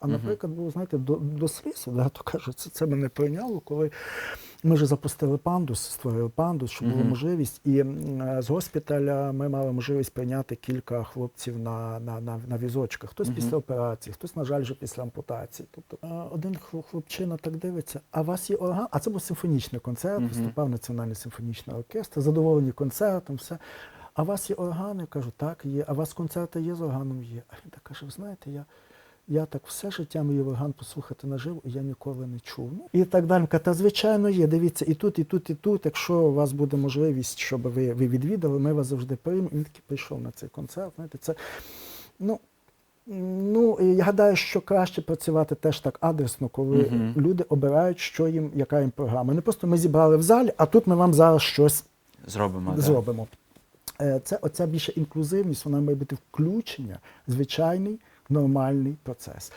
А наприклад, було, знаєте, до, до сліз, да, то кажуть, це, це мене прийняло, коли ми вже запустили пандус, створили пандус, щоб була можливість. І з госпіталя ми мали можливість прийняти кілька хлопців на, на, на, на візочках. Хтось після операції, хтось, на жаль, вже після ампутації. Тобто е, один хлопчина так дивиться, а у вас є орган? А це був симфонічний концерт, виступав Національний симфонічний оркестр, задоволені концертом, все. А у вас є органи? Я Кажу, так, є. А у вас концерти є з органом? Є. А він так каже: ви знаєте, я. Я так все життя мій орган послухати наживо, і я ніколи не чув. Ну, і так далі. Та звичайно є. Дивіться, і тут, і тут, і тут. Якщо у вас буде можливість, щоб ви, ви відвідали, ми вас завжди приймемо. Він таки прийшов на цей концерт. Знаєте, це ну. Ну, я гадаю, що краще працювати теж так адресно, коли Мгм. люди обирають, що їм, яка їм програма. Не просто ми зібрали в залі, а тут ми вам зараз щось Зробимо. зробимо. Е, Це оця більше інклюзивність, вона має бути включення, звичайний нормальний процес.